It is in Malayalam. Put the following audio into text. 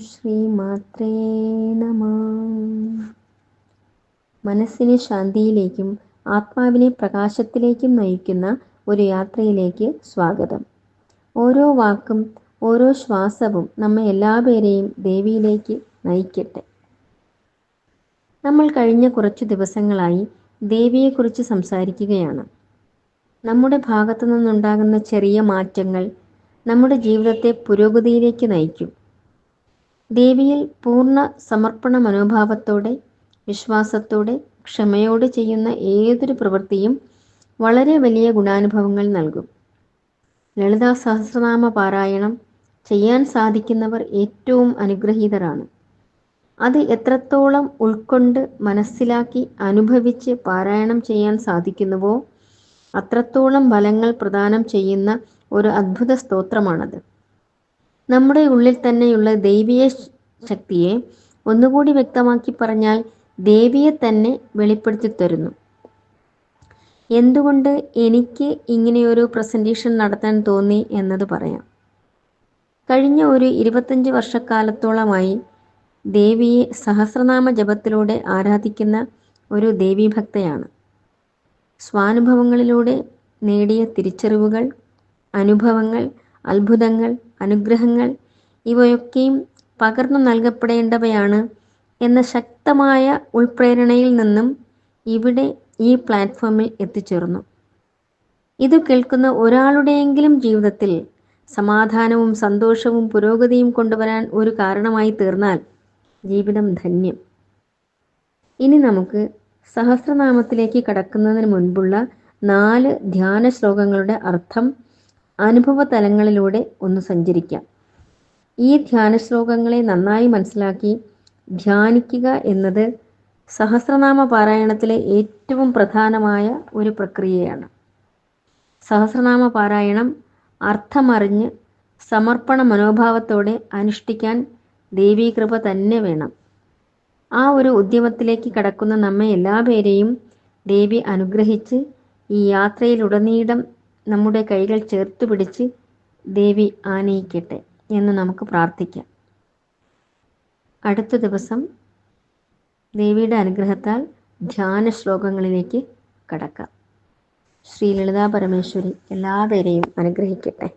ശ്രീമാത്രേ നമ. മനസ്സിനെ ശാന്തിയിലേക്കും ആത്മാവിനെ പ്രകാശത്തിലേക്കും നയിക്കുന്ന ഒരു യാത്രയിലേക്ക് സ്വാഗതം. ഓരോ വാക്കും ഓരോ ശ്വാസവും നമ്മെ എല്ലാ എല്ലാപേരെയും ദേവിയിലേക്ക് നയിക്കട്ടെ. നമ്മൾ കഴിഞ്ഞ കുറച്ചു ദിവസങ്ങളായി ദേവിയെക്കുറിച്ച് സംസാരിക്കുകയാണ്. നമ്മുടെ ഭാഗത്തു നിന്നുണ്ടാകുന്ന ചെറിയ മാറ്റങ്ങൾ നമ്മുടെ ജീവിതത്തെ പുരോഗതിയിലേക്ക് നയിക്കും. ദേവിയിൽ പൂർണ സമർപ്പണ മനോഭാവത്തോടെ വിശ്വാസത്തോടെ ക്ഷമയോടെ ചെയ്യുന്ന ഏതൊരു പ്രവൃത്തിയും വളരെ വലിയ ഗുണാനുഭവങ്ങൾ നൽകും. ലളിതാ സഹസ്രനാമ പാരായണം ചെയ്യാൻ സാധിക്കുന്നവർ ഏറ്റവും അനുഗ്രഹീതരാണ്. അത് എത്രത്തോളം ഉൾക്കൊണ്ട് മനസ്സിലാക്കി അനുഭവിച്ച് പാരായണം ചെയ്യാൻ സാധിക്കുന്നുവോ അത്രത്തോളം ഫലങ്ങൾ പ്രദാനം ചെയ്യുന്ന ഒരു അദ്ഭുത സ്തോത്രമാണത്. നമ്മുടെ ഉള്ളിൽ തന്നെയുള്ള ദൈവീയ ശക്തിയെ ഒന്നുകൂടി വ്യക്തമാക്കി പറഞ്ഞാൽ ദേവിയെ തന്നെ വെളിപ്പെടുത്തി തരുന്നു. എന്തുകൊണ്ട് എനിക്ക് ഇങ്ങനെയൊരു പ്രസന്റേഷൻ നടത്താൻ തോന്നി എന്നത് പറയാം. കഴിഞ്ഞ ഒരു ഇരുപത്തഞ്ച് വർഷക്കാലത്തോളമായി ദേവിയെ സഹസ്രനാമ ജപത്തിലൂടെ ആരാധിക്കുന്ന ഒരു ദേവീഭക്തയാണ് സ്വാനുഭവങ്ങളിലൂടെ നേടിയ തിരിച്ചറിവുകൾ അനുഭവങ്ങൾ അത്ഭുതങ്ങൾ അനുഗ്രഹങ്ങൾ ഇവയൊക്കെയും പകർന്നു നൽകപ്പെടേണ്ടവയാണ് എന്ന ശക്തമായ ഉൾപ്രേരണയിൽ നിന്നും ഇവിടെ ഈ പ്ലാറ്റ്ഫോമിൽ എത്തിച്ചേർന്നു. ഇത് കേൾക്കുന്ന ഒരാളുടെയെങ്കിലും ജീവിതത്തിൽ സമാധാനവും സന്തോഷവും പുരോഗതിയും കൊണ്ടുവരാൻ ഒരു കാരണമായി തീർന്നാൽ ജീവിതം ധന്യം. ഇനി നമുക്ക് സഹസ്രനാമത്തിലേക്ക് കടക്കുന്നതിന് മുൻപുള്ള നാല് ധ്യാന ശ്ലോകങ്ങളുടെ അർത്ഥം അനുഭവ തലങ്ങളിലൂടെ ഒന്ന് സഞ്ചരിക്കാം. ഈ ധ്യാന ശ്ലോകങ്ങളെ നന്നായി മനസ്സിലാക്കി ധ്യാനിക്കുക എന്നത് സഹസ്രനാമ പാരായണത്തിലെ ഏറ്റവും പ്രധാനമായ ഒരു പ്രക്രിയയാണ്. സഹസ്രനാമ പാരായണം അർത്ഥമറിഞ്ഞ് സമർപ്പണ മനോഭാവത്തോടെ അനുഷ്ഠിക്കാൻ ദേവീകൃപ തന്നെ വേണം. ആ ഒരു ഉദ്യമത്തിലേക്ക് കടക്കുന്ന നമ്മെ എല്ലാ പേരെയും ദേവി അനുഗ്രഹിച്ച് ഈ യാത്രയിലുടനീളം നമ്മുടെ കൈകൾ ചേർത്ത് പിടിച്ച് ദേവി ആനയിക്കട്ടെ എന്ന് നമുക്ക് പ്രാർത്ഥിക്കാം. അടുത്ത ദിവസം ദേവിയുടെ അനുഗ്രഹത്താൽ ധ്യാന ശ്ലോകങ്ങളിലേക്ക് കടക്കാം. ശ്രീ ലളിതാ പരമേശ്വരി എല്ലാവരെയും അനുഗ്രഹിക്കട്ടെ.